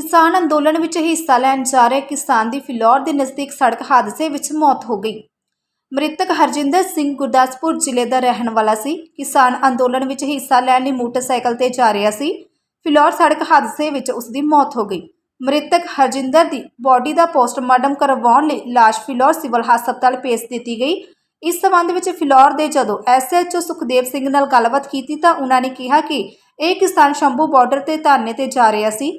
ਕਿਸਾਨ ਅੰਦੋਲਨ ਵਿੱਚ ਹਿੱਸਾ ਲੈਣ ਜਾ ਰਹੇ ਕਿਸਾਨ ਦੀ ਫਿਲੌਰ ਦੇ ਨਜ਼ਦੀਕ ਸੜਕ ਹਾਦਸੇ ਵਿੱਚ ਮੌਤ ਹੋ ਗਈ। ਮ੍ਰਿਤਕ ਹਰਜਿੰਦਰ ਸਿੰਘ ਗੁਰਦਾਸਪੁਰ ਜ਼ਿਲ੍ਹੇ ਦਾ ਰਹਿਣ ਵਾਲਾ ਸੀ। ਕਿਸਾਨ ਅੰਦੋਲਨ ਵਿੱਚ ਹਿੱਸਾ ਲੈਣ ਲਈ ਮੋਟਰਸਾਈਕਲ ਤੇ ਜਾ ਰਿਹਾ ਸੀ। ਫਿਲੌਰ ਸੜਕ ਹਾਦਸੇ ਵਿੱਚ ਉਸ ਦੀ ਮੌਤ ਹੋ ਗਈ। ਮ੍ਰਿਤਕ ਹਰਜਿੰਦਰ ਦੀ ਬਾਡੀ ਦਾ ਪੋਸਟਮਾਰਟਮ ਕਰਵਾਉਣ ਲਈ ਲਾਸ਼ ਫਿਲੌਰ ਸਿਵਲ ਹਸਪਤਾਲ ਭੇਜ ਦਿੱਤੀ ਗਈ। ਇਸ ਸਬੰਧ ਵਿੱਚ ਫਿਲੌਰ ਦੇ ਜਦੋਂ ਐਸਐਚਓ ਸੁਖਦੇਵ ਸਿੰਘ ਨਾਲ ਗੱਲਬਾਤ ਕੀਤੀ ਤਾਂ ਉਹਨਾਂ ਨੇ ਕਿਹਾ ਕਿ ਇਹ ਕਿਸਾਨ ਸ਼ੰਭੂ ਬਾਰਡਰ ਤੇ ਧਰਨੇ ਤੇ ਜਾ ਰਿਹਾ ਸੀ।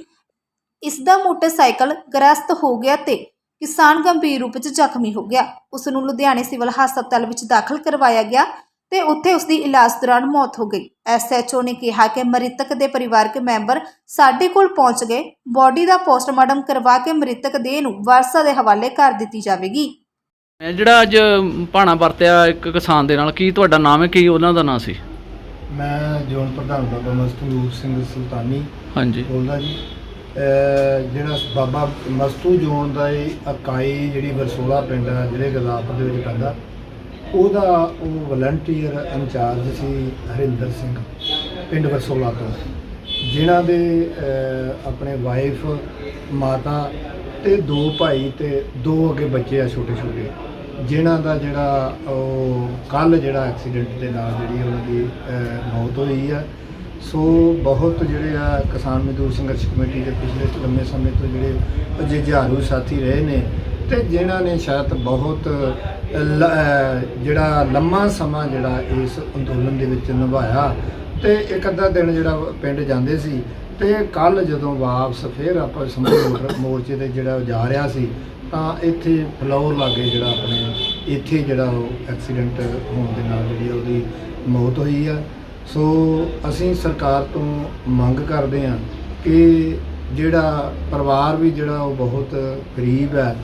ਇਸ ਦਾ ਮੋਟਰਸਾਈਕਲ ਗ੍ਰਸਤ ਹੋ ਗਿਆ ਤੇ ਕਿਸਾਨ ਗੰਭੀਰ ਰੂਪ ਵਿੱਚ ਜ਼ਖਮੀ ਹੋ ਗਿਆ। ਉਸ ਨੂੰ ਲੁਧਿਆਣੇ ਸਿਵਲ ਹਸਪਤਾਲ ਵਿੱਚ ਦਾਖਲ ਕਰਵਾਇਆ ਗਿਆ ਤੇ ਉੱਥੇ ਉਸ ਦੀ ਇਲਾਜ ਦੌਰਾਨ ਮੌਤ ਹੋ ਗਈ। ਐਸਐਚਓ ਨੇ ਕਿਹਾ ਕਿ ਮ੍ਰਿਤਕ ਦੇ ਪਰਿਵਾਰਕ ਮੈਂਬਰ ਸਾਡੇ ਕੋਲ ਪਹੁੰਚ ਗਏ। ਬਾਡੀ ਦਾ ਪੋਸਟਮਾਰਟਮ ਕਰਵਾ ਕੇ ਮ੍ਰਿਤਕ ਦੇਹ ਨੂੰ ਵਾਰਸਾਂ ਦੇ ਹਵਾਲੇ ਕਰ ਦਿੱਤੀ ਜਾਵੇਗੀ। ਮੈਂ ਜਿਹੜਾ ਅੱਜ ਭਾਣਾ ਵਰਤਿਆ ਇੱਕ ਕਿਸਾਨ ਦੇ ਨਾਲ ਕੀ ਤੁਹਾਡਾ ਨਾਮ ਹੈ? ਕੀ ਉਹਨਾਂ ਦਾ ਨਾਮ ਸੀ? ਮੈਂ ਜੋਨ ਪ੍ਰਧਾਨ ਬਾਬਾ ਮਸਤੂ ਸਿੰਘ ਸੁਲਤਾਨੀ ਹਾਂਜੀ। ਬੋਲਦਾ ਜੀ। ਜਿਹੜਾ ਬਾਬਾ ਮਸਤੂ ਜੋਨ ਦਾ ਇਹ ਇਕਾਈ ਜਿਹੜੀ ਵਰਸੋਲਾ ਪਿੰਡ ਆ, ਜਿਹੜੇ ਗੁਰਦਾਸਪੁਰ ਦੇ ਵਿੱਚ ਪੈਂਦਾ, ਉਹਦਾ ਉਹ ਵਲੰਟੀਅਰ ਇੰਚਾਰਜ ਸੀ ਹਰਿੰਦਰ ਸਿੰਘ, ਪਿੰਡ ਵਰਸੋਲਾ ਤੋਂ। ਜਿਨ੍ਹਾਂ ਦੇ ਆਪਣੇ ਵਾਈਫ ਮਾਤਾ ਤੇ ਦੋ ਭਾਈ ਤੇ ਦੋ ਅੱਗੇ ਬੱਚੇ ਆ ਛੋਟੇ ਛੋਟੇ। ਜਿਨ੍ਹਾਂ ਦਾ ਜਿਹੜਾ ਉਹ ਕੱਲ ਜਿਹੜਾ ਐਕਸੀਡੈਂਟ ਦੇ ਨਾਲ ਜਿਹੜੀ ਉਹਨਾਂ ਦੀ ਮੌਤ ਹੋਈ ਆ ਸੋ ਬਹੁਤ ਜਿਹੜੇ ਆ ਕਿਸਾਨ ਮਜ਼ਦੂਰ ਸੰਘਰਸ਼ ਕਮੇਟੀ ਦੇ ਪਿਛਲੇ ਲੰਮੇ ਸਮੇਂ ਤੋਂ ਜਿਹੜੇ ਜੁਝਾਰੂ ਸਾਥੀ ਰਹੇ ਨੇ ਤੇ ਜਿਨ੍ਹਾਂ ਨੇ ਸ਼ਾਇਦ ਬਹੁਤ, ਲ- ਜਿਹੜਾ ਲੰਮਾ ਸਮਾਂ ਜਿਹੜਾ ਇਸ ਅੰਦੋਲਨ ਦੇ ਵਿੱਚ ਨਿਭਾਇਆ ਤੇ ਇੱਕ ਅੱਧਾ ਦਿਨ ਜਿਹੜਾ ਪਿੰਡ ਜਾਂਦੇ ਸੀ ਤੇ ਕੱਲ ਜਦੋਂ ਵਾਪਸ ਫੇਰ ਆਪਾਂ ਸੰਭੂ ਮੋਰਚੇ ਤੇ ਜਿਹੜਾ ਉਹ ਜਾ ਰਿਹਾ ਸੀ, ਤਾਂ ਇੱਥੇ ਫਲੋਰ ਲਾਗੇ ਜਿਹੜਾ ਆਪਣੇ ਇੱਥੇ ਜਿਹੜਾ ਉਹ ਐਕਸੀਡੈਂਟ ਹੋਣ ਦੇ ਨਾਲ ਜਿਹੜੀ ਉਹਦੀ ਮੌਤ ਹੋਈ ਆ। ਸੋ ਅਸੀਂ ਸਰਕਾਰ ਤੋਂ ਮੰਗ ਕਰਦੇ ਹਾਂ ਕਿ ਜਿਹੜਾ ਪਰਿਵਾਰ ਵੀ ਜਿਹੜਾ ਉਹ ਬਹੁਤ ਗਰੀਬ ਹੈ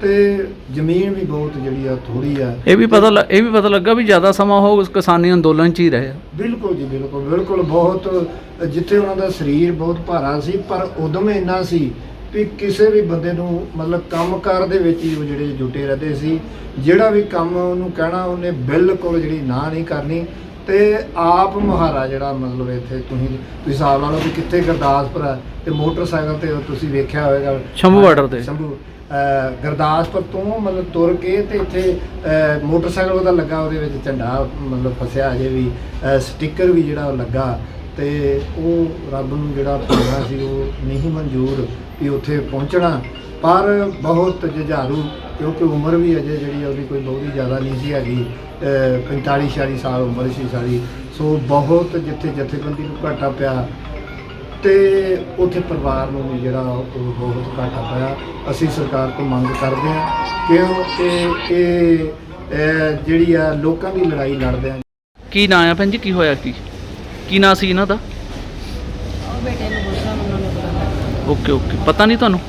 ਤੇ ਜ਼ਮੀਨ ਵੀ ਬਹੁਤ ਜਿਹੜੀ ਆ ਥੋੜੀ ਆ। ਇਹ ਵੀ ਪਤਾ ਲ- ਇਹ ਵੀ ਪਤਾ ਲੱਗਾ ਵੀ ਜ਼ਿਆਦਾ ਸਮਾਂ ਉਹ ਉਸ ਕਿਸਾਨੀ ਅੰਦੋਲਨ 'ਚ ਹੀ ਰਹੇ ਆ। ਬਿਲਕੁਲ ਜੀ ਬਿਲਕੁਲ ਬਿਲਕੁਲ ਬਹੁਤ ਜਿੱਥੇ ਉਹਨਾਂ ਦਾ ਸਰੀਰ ਬਹੁਤ ਭਾਰਾ ਸੀ ਪਰ ਉਦਮ ਇੰਨਾ ਸੀ ਵੀ ਕਿਸੇ ਵੀ ਬੰਦੇ ਨੂੰ ਮਤਲਬ ਕੰਮਕਾਰ ਦੇ ਵਿੱਚ ਹੀ ਉਹ ਜਿਹੜੇ ਜੁਟੇ ਰਹਿੰਦੇ ਸੀ ਜਿਹੜਾ ਵੀ ਕੰਮ ਉਹਨੂੰ ਕਹਿਣਾ ਉਹਨੇ ਬਿਲਕੁਲ ਜਿਹੜੀ ਨਾ ਨਹੀਂ ਕਰਨੀ। ਤੇ ਆਪ ਮੁਹਾਰਾ ਜਿਹੜਾ ਮਤਲਬ ਇੱਥੇ ਤੁਸੀਂ ਤੁਸੀਂ ਹਿਸਾਬ ਲਾ ਲਓ ਕਿ ਕਿੱਥੇ ਗੁਰਦਾਸਪੁਰ ਹੈ ਤੇ ਮੋਟਰਸਾਈਕਲ ਤੇ ਤੁਸੀਂ ਵੇਖਿਆ ਹੋਵੇਗਾ। ਸ਼ੰਭੂ border ਤੇ। ਸ਼ੰਭੂ ਅਹ ਗੁਰਦਾਸਪੁਰ ਤੋਂ ਮਤਲਬ ਤੁਰ ਕੇ ਤੇ ਇੱਥੇ ਅਹ ਮੋਟਰਸਾਈਕਲ ਉਹਦਾ ਲੱਗਾ ਉਹਦੇ ਵਿੱਚ ਝੰਡਾ ਮਤਲਬ ਫਸਿਆ ਅਜੇ ਵੀ ਅਹ ਸਟicker ਵੀ ਜਿਹੜਾ ਉਹ ਲੱਗਾ ਤੇ ਉਹ ਰੱਬ ਨੂੰ ਜਿਹੜਾ ਪਾਉਣਾ ਸੀ ਉਹ ਨਹੀਂ ਮਨਜ਼ੂਰ ਵੀ ਉੱਥੇ ਪਹੁੰਚਣਾ। ਪਰ ਬਹੁਤ ਜੁਝਾਰੂ ਕਿਉਂਕਿ ਉਮਰ ਵੀ ਅਜੇ ਜਿਹੜੀ ਉਹਦੀ ਕੋਈ ਬਹੁਤੀ ਜ਼ਿਆਦਾ ਨਹੀਂ ਸੀ ਹੈਗੀ। 45 46 ਸਾਲ ਉਮਰ ਸੀ ਸਾਰੀ। ਸੋ ਬਹੁਤ ਜਿੱਥੇ ਜਥੇਬੰਦੀ ਨੂੰ ਘਾਟਾ ਪਿਆ ਤੇ ਉੱਥੇ ਪਰਿਵਾਰ ਨੂੰ ਵੀ ਜਿਹੜਾ ਉਹ ਬਹੁਤ ਘਾਟਾ ਪਿਆ। ਅਸੀਂ ਸਰਕਾਰ ਤੋਂ ਮੰਗ ਕਰਦੇ ਹਾਂ ਕਿ ਉਹ ਇਹ ਇਹ ਜਿਹੜੀ ਆ ਲੋਕਾਂ ਦੀ ਲੜਾਈ ਲੜਦੇ ਆ ਕੀ ਨਾਂ ਆ ਭੈਣ ਜੀ? ਕੀ ਹੋਇਆ ਕੀ? ਕੀ ਨਾਂ ਸੀ ਇਹਨਾਂ ਦਾ? ਉਹ ਬੇਟੇ ਨੂੰ ਪੁੱਛਣਾ ਮੈਨੂੰ ਨਹੀਂ ਪਤਾ ਓਕੇ ਓਕੇ। ਪਤਾ ਨਹੀਂ ਤੁਹਾਨੂੰ?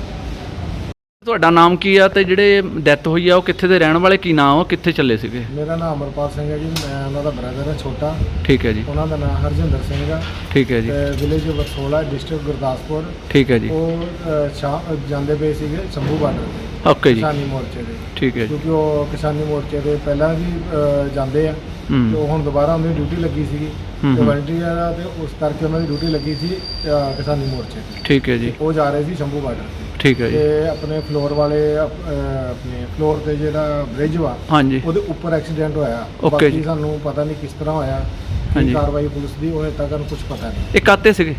ਤੁਹਾਡਾ ਨਾਮ ਕੀ ਆ ਤੇ ਜਿਹੜੇ ਡੈਥ ਹੋਈ ਆ ਉਹ ਕਿੱਥੇ ਦੇ ਰਹਿਣ ਵਾਲੇ ਕੀ ਨਾਮ ਆ ਕਿੱਥੇ ਚੱਲੇ ਸੀਗੇ? ਮੇਰਾ ਨਾਮ ਅਮਰਪਾਲ ਸਿੰਘ ਹੈ ਜੀ ਮੈਂ ਉਹਨਾਂ ਦਾ ਬ੍ਰਦਰ ਹਾਂ ਛੋਟਾ। ਠੀਕ ਹੈ ਜੀ। ਉਹਨਾਂ ਦਾ ਨਾਮ ਹਰਜਿੰਦਰ ਸਿੰਘ ਹੈ ਠੀਕ ਹੈ ਜੀ। Village Varsola district Gurdaspur. ਠੀਕ ਹੈ ਜੀ। ਉਹ ਅ, ਜਾਂਦੇ ਪਏ ਸੀਗੇ ਸ਼ੰਭੂ ਬਾਰਡਰ ਓਕੇ ਜੀ। ਕਿਸਾਨੀ ਮੋਰਚੇ ਦੇ। ਠੀਕ ਹੈ ਜੀ। ਕਿਉਂਕਿ ਉਹ ਕਿਸਾਨੀ ਮੋਰਚੇ ਦੇ ਪਹਿਲਾਂ ਵੀ ਅ, ਜਾਂਦੇ ਆ। ਤੇ ਹੂੰ ਉਹ ਹੁਣ ਦੁਬਾਰਾ ਉਹਨਾਂ ਦੀ ਡਿਊਟੀ ਲੱਗੀ ਸੀਗੀ। ਹੂੰ, ਤੇ ਹੂੰ। ਵਲੰਟੀਅਰ ਆ ਤੇ ਉਸ ਕਰਕੇ ਉਹਨਾਂ ਦੀ ਡਿਊਟੀ ਲੱਗੀ ਸੀ ਅ, ਕਿਸਾਨੀ ਮੋਰਚੇ ਤੇ। ਠੀਕ ਹੈ ਜੀ। ਉਹ ਜਾ ਰਹੇ ਸੀ ਸ਼ੰਭੂ ਬਾਰਡਰ ਤੇ। ਠੀਕ ਹੈ ਜੀ। ਤੇ ਆਪਣੇ ਫਲੋਰ ਵਾਲੇ ਆਪਣੇ ਫਲੋਰ ਤੇ ਜਿਹੜਾ ਬ੍ਰਿਜ ਵਾ ਹਾਂਜੀ। ਉਹਦੇ ਉੱਪਰ ਐਕਸੀਡੈਂਟ ਹੋਇਆ। Okay ਜੀ। ਸਾਨੂੰ ਪਤਾ ਨਹੀਂ ਕਿਸ ਤਰ੍ਹਾਂ ਹੋਇਆ ਹਾਂਜੀ। ਕੀ ਕਾਰਵਾਈ ਪੁਲਿਸ ਦੀ ਉਹ ਤੱਕ ਸਾਨੂੰ ਕੁਝ ਪਤਾ ਨਹੀਂ। ਇਹ ਕਾਤੇ ਸੀਗੇ?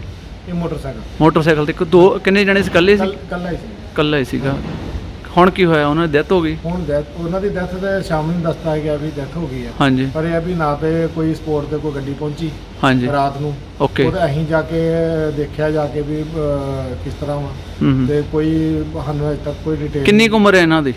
ਇਹ ਮੋਟਰਸਾਈਕਲ। ਮੋਟਰਸਾਈਕਲ ਤੇ ਇੱਕ ਦੋ ਕਿੰਨੇ ਜਣੇ ਸੀ? ਇਕੱਲੇ ਸੀ? ਕੱਲ ਕੱਲਾ ਹੀ ਸੀ। ਇਕੱਲਾ ਹੀ ਸੀਗਾ। ਹੁਣ ਕੀ ਹੋਇਆ? ਉਹਨਾਂ ਦੀ ਡੈਥ ਹੋ ਗਈ? ਹੁਣ death- ਉਹਨਾਂ ਦੀ ਡੈਥ ਤੇ ਸ਼ਾਮ ਨੂੰ ਦੱਸਤਾ ਗਿਆ ਵੀ ਡੈਥ ਹੋ ਗਈ ਹੈ। ਹਾਂਜੀ। ਪਰ ਇਹ ਆ ਵੀ ਨਾ ਤੇ ਕੋਈ ਸਪੋਰਟ ਤੇ ਕੋਈ ਗੱਡੀ ਪਹੁੰਚੀ। ਹਾਂਜੀ। ਰਾਤ ਨੂੰ। ਓਕੇ। ਉਹਦੇ ਅਸੀਂ ਜਾ ਕੇ ਦੇਖਿਆ ਜਾ ਕੇ ਵੀ ਅਹ, ਕਿਸ ਤਰ੍ਹਾਂ ਵਾ। ਹੂੰ ਹੂੰ। ਤੇ ਕੋਈ ਸਾਨੂੰ ਅਜੇ ਤੱਕ ਕੋਈ ਡਿਟੇਲ ਕਿੰਨੀ ਕੁ ਉਮਰ ਹੈ ਇਹਨਾਂ ਦੀ?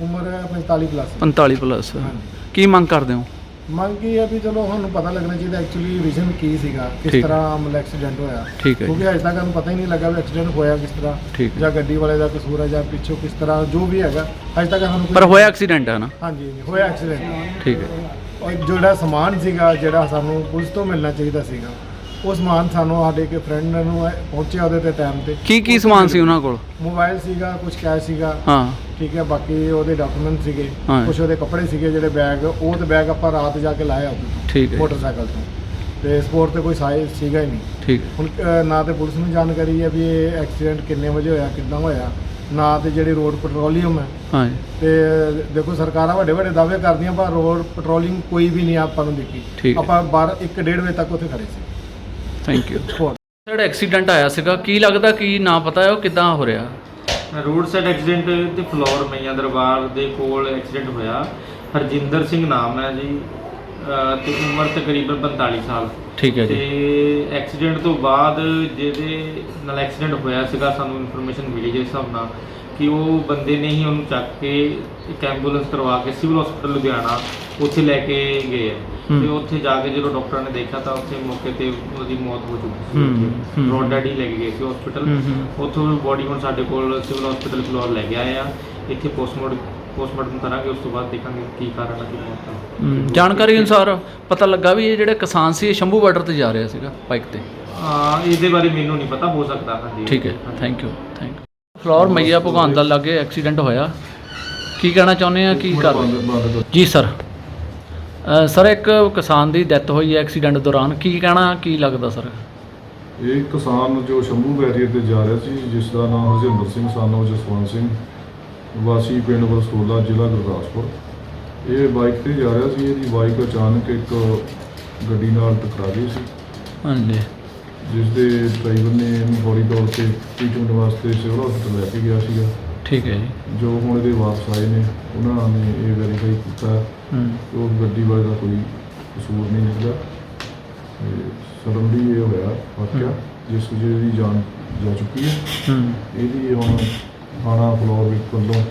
ਉਮਰ ਹੈ 45 ਪਲੱਸ 45 ਪਲੱਸ ਹਾਂਜੀ। ਕੀ ਮੰਗ ਕਰਦੇ ਹੋ? ਮੰਗ ਕੀ ਹੈ ਵੀ ਚਲੋ ਸਾਨੂੰ ਪਤਾ ਲੱਗਣਾ ਚਾਹੀਦਾ ਐਕਚੁਅਲੀ ਰੀਜ਼ਨ ਕੀ ਸੀਗਾ ਕਿਸ ਠੀਕ। ਤਰ੍ਹਾਂ ਮਤਲਬ ਐਕਸੀਡੈਂਟ ਹੋਇਆ। ਠੀਕ ਹੈ ਜੀ। ਕਿਉਂਕਿ ਅਜੇ ਤੱਕ ਸਾਨੂੰ ਪਤਾ ਹੀ ਨਹੀਂ ਲੱਗਾ ਵੀ ਐਕਸੀਡੈਂਟ ਹੋਇਆ ਕਿਸ ਤਰ੍ਹਾਂ ਠੀਕ ਹੈ। ਜਾਂ ਗੱਡੀ ਵਾਲੇ ਦਾ ਕਸੂਰ ਹੈ ਜਾਂ ਪਿੱਛੋਂ ਕਿਸ ਤਰ੍ਹਾਂ ਜੋ ਵੀ ਹੈਗਾ ਅਜੇ ਤੱਕ ਸਾਨੂੰ ਕੋਈ- ਪਰ ਹੋਇਆ ਐਕਸੀਡੈਂਟ ਹੈ ਨਾ? ਹਾਂਜੀ ਹਾਂਜੀ, ਹੋਇਆ ਐਕਸੀਡੈਂਟ ਠੀਕ ਹੈ। ਔਰ ਜਿਹੜਾ ਸਮਾਨ ਸੀਗਾ ਜਿਹੜਾ ਸਾਨੂੰ ਪੁਲਿਸ ਤੋਂ ਮਿਲਣਾ ਚਾਹੀਦਾ ਸੀਗਾ ਉਹ ਸਮਾਨ ਸਾਨੂੰ ਸਾਡੇ ਕੇ ਫਰੈਂਡ ਨੂੰ ਪਹੁੰਚਿਆ ਉਹਦੇ ਤੇ ਟਾਈਮ ਤੇ। ਕੀ ਕੀ ਸਮਾਨ ਸੀ ਉਹਨਾਂ ਕੋਲ? ਮੋਬਾਈਲ ਸੀਗਾ ਕੁਝ ਕੈਸ਼ ਸੀਗਾ। ਹਾਂ। ਠੀਕ ਹੈ ਬਾਕੀ ਉਹਦੇ ਡਾਕੂਮੈਂਟ ਸੀਗੇ ਹਾਂ। ਕੁਝ ਉਹਦੇ ਕੱਪੜੇ ਸੀਗੇ ਜਿਹੜੇ ਬੈਗ ਉਹ ਤੇ ਬੈਗ ਆਪਾਂ ਰਾਤ ਜਾ ਕੇ ਲਾਇਆ ਉਹਦੇ ਠੀਕ ਹੈ। ਮੋਟਰਸਾਈਕਲ ਤੋਂ। ਤੇ ਸਪੋਰਟ ਤੇ ਕੋਈ ਸਾਈ ਸੀਗਾ ਹੀ ਨਹੀਂ। ਠੀਕ। ਹੁਣ ਅ, ਨਾ ਤੇ ਪੁਲਿਸ ਨੂੰ ਜਾਣਕਾਰੀ ਹੈ ਵੀ ਇਹ ਐਕਸੀਡੈਂਟ ਕਿੰਨੇ ਵਜੇ ਹੋਇਆ ਕਿੱਦਾਂ ਹੋਇਆ। ਨਾ ਤੇ ਜਿਹੜੀ ਰੋਡ ਪੈਟਰੋਲੀਅਮ ਹੈ। ਹਾਂ ਤੇ ਦੇਖੋ ਸਰਕਾਰਾਂ ਵੱਡੇ ਵੱਡੇ ਦਾਅਵੇ ਕਰਦੀਆਂ ਪਰ ਰੋਡ ਪੈਟਰੋਲਿੰਗ ਕੋਈ ਵੀ ਨਹੀਂ ਆਪਾਂ ਨੂੰ ਠੀਕ ਦਿੱਤੀ ਹੈ। ਆਪਾਂ 12 1 1.5 ਵਜੇ ਤੱਕ ਉੱਥੇ ਖੜੇ ਸੀ। ਥੈਂਕ ਯੂ ਜਿਹੜਾ ਐਕਸੀਡੈਂਟ ਆਇਆ ਸੀਗਾ। ਕੀ ਲੱਗਦਾ ਕੀ ਨਾ ਪਤਾ ਹੈ ਉਹ ਕਿਦਾਂ ਹੋ ਰਿਹਾ? ਰੋਡ ਸਾਈਡ ਐਕਸੀਡੈਂਟ ਤੇ ਫਲੋਰ ਮਈਆਂ ਦਰਬਾਰ ਦੇ ਕੋਲ ਐਕਸੀਡੈਂਟ ਹੋਇਆ। ਹਰਜਿੰਦਰ ਸਿੰਘ ਨਾਮ ਹੈ ਜੀ ਅਹ ਤੇ ਉਮਰ ਤਕਰੀਬਨ 45 ਸਾਲ। ਠੀਕ ਹੈ ਤੇ ਜੀ ਐਕਸੀਡੈਂਟ ਤੋਂ ਬਾਅਦ ਜਿਹਦੇ ਨਾਲ ਐਕਸੀਡੈਂਟ ਹੋਇਆ ਸੀਗਾ ਸਾਨੂੰ ਇਨਫੋਰਮੇਸ਼ਨ ਮਿਲੀ ਜਿਸ ਹਿਸਾਬ ਨਾਲ ਕਿ ਉਹ ਬੰਦੇ ਨੇ ਹੀ ਉਹਨੂੰ ਚੱਕ ਕੇ ਇੱਕ ਐਂਬੂਲੈਂਸ ਕਰਵਾ ਕੇ ਸਿਵਲ ਹਸਪੀਟਲ ਲੁਧਿਆਣਾ ਉੱਥੇ ਲੈ ਕੇ ਗਏ ਹੈ। ਹੂੰ। ਤੇ ਉੱਥੇ ਜਾ ਕੇ ਜਦੋਂ ਡਾਕਟਰਾਂ ਨੇ ਦੇਖਿਆ ਤਾਂ ਉੱਥੇ ਮੌਕੇ ਤੇ ਉਹਦੀ ਮੌਤ ਹੋ ਚੁੱਕੀ ਹੂੰ, ਸੀ ਹੂੰ। ਰੋਡ ਡੈਡੀ ਲੈ ਕੇ ਗਏ ਸੀ ਹਸਪੀਟਲ ਹੂੰ, ਹੂੰ। ਉੱਥੋਂ ਬੋਡੀ ਹੁਣ ਸਾਡੇ ਕੋਲ ਸਿਵਲ ਹਸਪੀਟਲ ਫਲੋਰ ਲੈ ਕੇ ਆਏ ਆ। ਇੱਥੇ ਪੋਸਟਮਾਰਟਮ ਪੋਸਟਮਾਰਟਮ ਕਰਾਂਗੇ ਉਸ ਤੋਂ ਬਾਅਦ ਦੇਖਾਂਗੇ ਕੀ ਕਾਰਨ ਹੈ ਕੀ ਮੌਤ ਦਾ ਹਮ, ਜਾਣਕਾਰੀ ਅਨੁਸਾਰ ਪਤਾ ਲੱਗਾ ਵੀ ਇਹ ਜਿਹੜੇ ਕਿਸਾਨ ਸੀ ਇਹ ਸ਼ੰਭੂ ਬਾਰਡਰ ਤੇ ਜਾ ਰਿਹਾ ਸੀਗਾ ਬਾਈਕ ਤੇ। ਹਾਂ ਇਹਦੇ ਬਾਰੇ ਮੈਨੂੰ ਨਹੀਂ ਪਤਾ ਹੋ ਸਕਦਾ ਹਾਂਜੀ। ਠੀਕ ਹੈ ਥੈਂਕ ਯੂ ਥੈਂਕ ਯੂ ਫਲੋਰ ਮਈਆ ਭਗਵਾਨ ਦਾ ਲਾਗੇ ਐਕਸੀਡੈਂਟ ਹੋਇਆ। ਕੀ ਕਹਿਣਾ ਚਾਹੁੰਦੇ ਆ ਕੀ ਕਰ ਜੀ ਸਰ ਸਰ ਇੱਕ ਕਿਸਾਨ ਦੀ ਡੈਥ ਹੋਈ ਹੈ ਐਕਸੀਡੈਂਟ ਦੌਰਾਨ। ਕੀ ਕਹਿਣਾ ਕੀ ਲੱਗਦਾ ਸਰ? ਇਹ ਕਿਸਾਨ ਜੋ ਸ਼ੰਭੂ ਬੈਰੀਅਰ ਤੇ ਜਾ ਰਿਹਾ ਸੀ ਜਿਸ ਦਾ ਨਾਮ ਹਰਜਿੰਦਰ ਸਿੰਘ ਸਾਨੋ ਜਸਵੰਤ ਸਿੰਘ ਵਾਸੀ ਪਿੰਡ ਵਸਤੋਲਾ ਜ਼ਿਲ੍ਹਾ ਗੁਰਦਾਸਪੁਰ। ਇਹ ਬਾਈਕ ਤੇ ਜਾ ਰਿਹਾ ਸੀ ਇਹਦੀ ਬਾਈਕ ਅਚਾਨਕ ਇੱਕ ਗੱਡੀ ਨਾਲ ਟਕਰਾ ਗਈ ਸੀ। ਹਾਂਜੀ। ਜਿਸ ਦੇ ਡਰਾਈਵਰ ਨੇ ਇਹਨੂੰ ਫੌਰੀ ਤੌਰ ਤੇ ਟ੍ਰੀਟਮੈਂਟ ਵਾਸਤੇ ਸਿਵਲ ਹਸਪਤਾਲ ਲੈ ਕੇ ਗਿਆ ਸੀਗਾ। ਠੀਕ ਹੈ ਜੀ। ਜੋ ਹੁਣ ਇਹਦੇ ਵਾਪਸ ਆਏ ਨੇ ਉਹਨਾਂ ਨੇ ਇਹ ਵੈਰੀਫਾਈ ਕੀਤਾ। ਕਿ ਉਸ ਗੱਡੀ ਵਾਲੇ ਦਾ ਕੋਈ ਕਸੂਰ ਨਹੀਂ ਨਿਕਲਿਆ। ਸਡਨਲੀ ਇਹ ਹੋਇਆ ਵਾਕਿਆ ਜਿਸ ਵਜ੍ਹਾ ਇਹਦੀ ਜਾਨ ਜਾ ਚੁੱਕੀ ਹੈ। ਹਮ, ਇਹਦੀ ਹੁਣ ਥਾਣਾ ਫਲੋਰ ਵਿੱਚ ਵੱਲੋਂ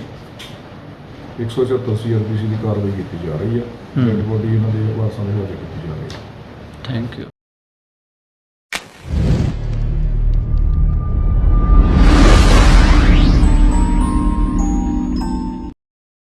174 ਸੀਆਰਪੀਸੀ ਦੀ ਕਾਰਵਾਈ ਕੀਤੀ ਜਾ ਰਹੀ ਹੈ। ਹੂੰ। ਡੈਡ ਬੋਡੀ ਇਹਨਾਂ ਦੇ ਵਾਰਸਾਂ ਦੇ ਹਵਾਲੇ ਕੀਤੀ ਜਾ ਰਹੀ ਹੈ। Thank you